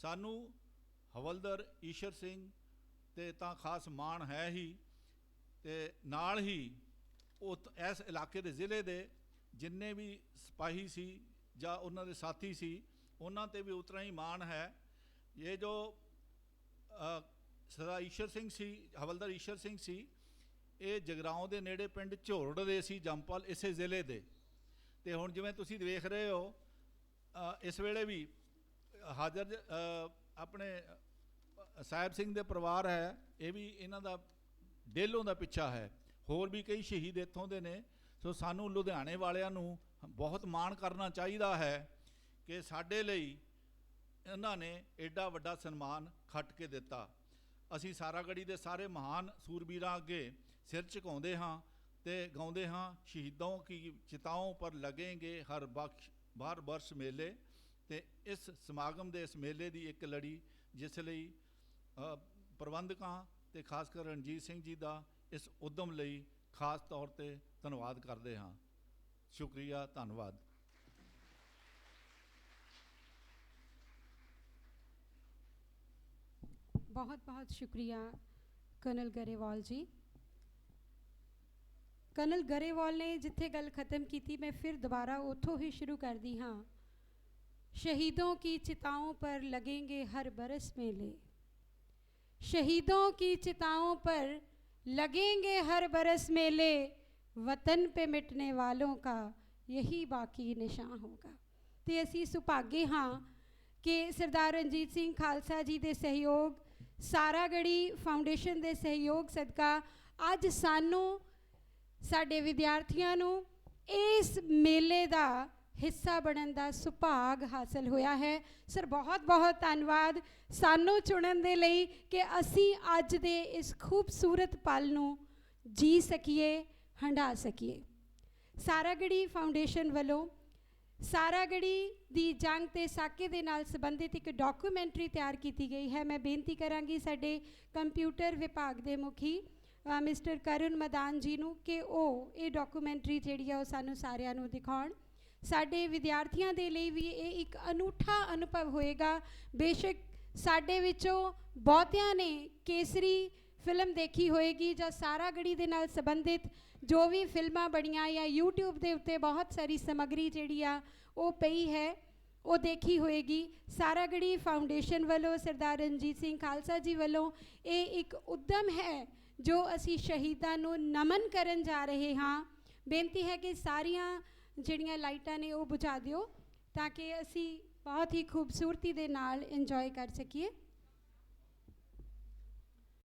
ਸਾਨੂੰ ਹਵਲਦਰ ਈਸ਼ਰ ਸਿੰਘ ਤੇ ਤਾਂ ਖਾਸ ਮਾਣ ਹੈ ਹੀ ਤੇ ਨਾਲ ਹੀ ਉਹ ਇਸ ਇਲਾਕੇ ਦੇ ਜ਼ਿਲ੍ਹੇ ਦੇ ਜਿੰਨੇ ਵੀ ਸਿਪਾਹੀ ਸੀ ਜਾਂ ਉਹਨਾਂ ਦੇ ਸਾਥੀ ਸੀ ਉਹਨਾਂ ਤੇ ਵੀ ਉਤਨਾ ਹੀ ਮਾਣ ਹੈ। ਇਹ ਜੋ ਅ, ਈਸ਼ਰ ਸਿੰਘ ਸੀ ਹਵਲਦਾਰ ਈਸ਼ਰ ਸਿੰਘ ਸੀ ਇਹ ਜਗਰਾਉਂ ਦੇ ਨੇੜੇ ਪਿੰਡ ਝੋਰੜ ਦੇ ਸੀ ਜੰਪਲ ਇਸੇ ਜ਼ਿਲ੍ਹੇ ਦੇ। ਤੇ ਹੁਣ ਜਿਵੇਂ ਤੁਸੀਂ ਦੇਖ ਰਹੇ ਹੋ ਇਸ ਵੇਲੇ ਵੀ ਹਾਜ਼ਰ ਆਪਣੇ ਸਾਹਿਬ ਸਿੰਘ ਦੇ ਪਰਿਵਾਰ ਹੈ, ਇਹ ਵੀ ਇਹਨਾਂ ਦਾ ਡੇਲੋਂ ਦਾ ਪਿੱਛਾ ਹੈ। ਹੋਰ ਵੀ ਕਈ ਸ਼ਹੀਦ ਇੱਥੋਂ ਦੇ ਨੇ। ਸੋ ਸਾਨੂੰ ਲੁਧਿਆਣੇ ਵਾਲਿਆਂ ਨੂੰ ਬਹੁਤ ਮਾਣ ਕਰਨਾ ਚਾਹੀਦਾ ਹੈ ਕਿ ਸਾਡੇ ਲਈ ਇਹਨਾਂ ਨੇ ਐਡਾ ਵੱਡਾ ਸਨਮਾਨ ਖੱਟ ਕੇ ਦਿੱਤਾ। ਅਸੀਂ ਸਾਰਾਗੜੀ ਦੇ ਸਾਰੇ ਮਹਾਨ ਸੂਰਬੀਰਾਂ ਅੱਗੇ ਸਿਰ ਝੁਕਾਉਂਦੇ ਹਾਂ ਤੇ ਗਾਉਂਦੇ ਹਾਂ, ਸ਼ਹੀਦੋਂ ਕੀ ਚਿਤਾਓਂ ਪਰ ਲੱਗेंगे ਹਰ ਬਖਸ਼ ਬਾਰ ਬਰਸ ਮੇਲੇ। ਤੇ ਇਸ ਸਮਾਗਮ ਦੇ ਇਸ ਮੇਲੇ ਦੀ ਇੱਕ ਲੜੀ, ਜਿਸ ਲਈ ਪ੍ਰਬੰਧਕਾਂ ਤੇ ਖਾਸ ਕਰ ਰਣਜੀਤ ਸਿੰਘ ਜੀ ਦਾ ਇਸ ਉਦਮ ਲਈ ਖਾਸ ਤੌਰ ਤੇ ਧੰਨਵਾਦ ਕਰਦੇ ਹਾਂ। ਸ਼ੁਕਰੀਆ, ਧੰਨਵਾਦ। ਬਹੁਤ ਬਹੁਤ ਸ਼ੁਕਰੀਆ ਕਰਨਲ ਗਰੇਵਾਲ ਜੀ। ਕਰਨਲ ਗਰੇਵਾਲ ਨੇ ਜਿੱਥੇ ਗੱਲ ਖਤਮ ਕੀਤੀ, ਮੈਂ ਫਿਰ ਦੁਬਾਰਾ ਉੱਥੋਂ ਹੀ ਸ਼ੁਰੂ ਕਰਦੀ ਹਾਂ। शहीदों की चिताओं पर लगेंगे हर बरस मेले शहीदों की चिताओं पर लगेंगे हर बरस मेले वतन पे मिटने वालों का यही बाकी ਨਿਸ਼ਾਨ ਹੋਗਾ ਤੇ ਅਸੀਂ ਸੁਭਾਗੇ ਹਾਂ ਕਿ ਸਰਦਾਰ ਰਣਜੀਤ ਸਿੰਘ ਖਾਲਸਾ ਜੀ ਦੇ ਸਹਿਯੋਗ ਸਾਰਾਗੜੀ ਫਾਊਂਡੇਸ਼ਨ ਦੇ ਸਹਿਯੋਗ ਸਦਕਾ ਅੱਜ ਸਾਨੂੰ ਸਾਡੇ ਵਿਦਿਆਰਥੀਆਂ ਨੂੰ ਇਸ ਮੇਲੇ ਦਾ ਹਿੱਸਾ ਬਣਨ ਦਾ ਸੁਭਾਗ ਹਾਸਲ ਹੋਇਆ ਹੈ। ਸਰ, ਬਹੁਤ ਬਹੁਤ ਧੰਨਵਾਦ ਸਾਨੂੰ ਚੁਣਨ ਦੇ ਲਈ ਕਿ ਅਸੀਂ ਅੱਜ ਦੇ ਇਸ ਖੂਬਸੂਰਤ ਪਲ ਨੂੰ ਜੀ ਸਕੀਏ, ਹੰਢਾ ਸਕੀਏ। ਸਾਰਾਗੜੀ ਫਾਊਂਡੇਸ਼ਨ ਵੱਲੋਂ ਸਾਰਾਗੜੀ ਦੀ ਜੰਗ ਤੇ ਸਾਕੇ ਦੇ ਨਾਲ ਸੰਬੰਧਿਤ ਇੱਕ ਡਾਕੂਮੈਂਟਰੀ ਤਿਆਰ ਕੀਤੀ ਗਈ ਹੈ। ਮੈਂ ਬੇਨਤੀ ਕਰਾਂਗੀ ਸਾਡੇ ਕੰਪਿਊਟਰ ਵਿਭਾਗ ਦੇ ਮੁਖੀ ਮਿਸਟਰ ਕਰੁਣ ਮਦਾਨ ਜੀ ਨੂੰ ਕਿ ਉਹ ਇਹ ਡਾਕੂਮੈਂਟਰੀ ਜਿਹੜੀ ਆ ਉਹ ਸਾਨੂੰ ਸਾਰਿਆਂ ਨੂੰ ਦਿਖਾਉਣ। ਸਾਡੇ ਵਿਦਿਆਰਥੀਆਂ ਦੇ ਲਈ ਵੀ ਇਹ ਇੱਕ ਅਨੂਠਾ ਅਨੁਭਵ ਹੋਏਗਾ। ਬੇਸ਼ੱਕ ਸਾਡੇ ਵਿੱਚੋਂ ਬਹੁਤਿਆਂ ਨੇ ਕੇਸਰੀ ਫਿਲਮ ਦੇਖੀ ਹੋਏਗੀ ਜਾਂ ਸਾਰਾਗੜੀ ਦੇ ਨਾਲ ਸੰਬੰਧਿਤ ਜੋ ਵੀ ਫਿਲਮਾਂ ਬਣੀਆਂ ਜਾਂ YouTube ਦੇ ਉੱਤੇ ਬਹੁਤ ਸਾਰੀ ਸਮੱਗਰੀ ਜਿਹੜੀ ਆ ਉਹ ਪਈ ਹੈ, ਉਹ ਦੇਖੀ ਹੋਏਗੀ। ਸਾਰਾਗੜੀ ਫਾਊਂਡੇਸ਼ਨ ਵੱਲੋਂ, ਸਰਦਾਰ ਰਣਜੀਤ ਸਿੰਘ ਖਾਲਸਾ ਜੀ ਵੱਲੋਂ ਇਹ ਇੱਕ ਉਦਮ ਹੈ ਜੋ ਅਸੀਂ ਸ਼ਹੀਦਾਂ ਨੂੰ ਨਮਨ ਕਰਨ ਜਾ ਰਹੇ ਹਾਂ। ਬੇਨਤੀ ਹੈ ਕਿ ਸਾਰੀਆਂ ਜਿਹੜੀਆਂ ਲਾਈਟਾਂ ਨੇ ਉਹ ਬੁਝਾ ਦਿਓ ਤਾਂ ਕਿ ਅਸੀਂ ਬਹੁਤ ਹੀ ਖੂਬਸੂਰਤੀ ਦੇ ਨਾਲ ਇੰਜੋਏ ਕਰ ਸਕੀਏ।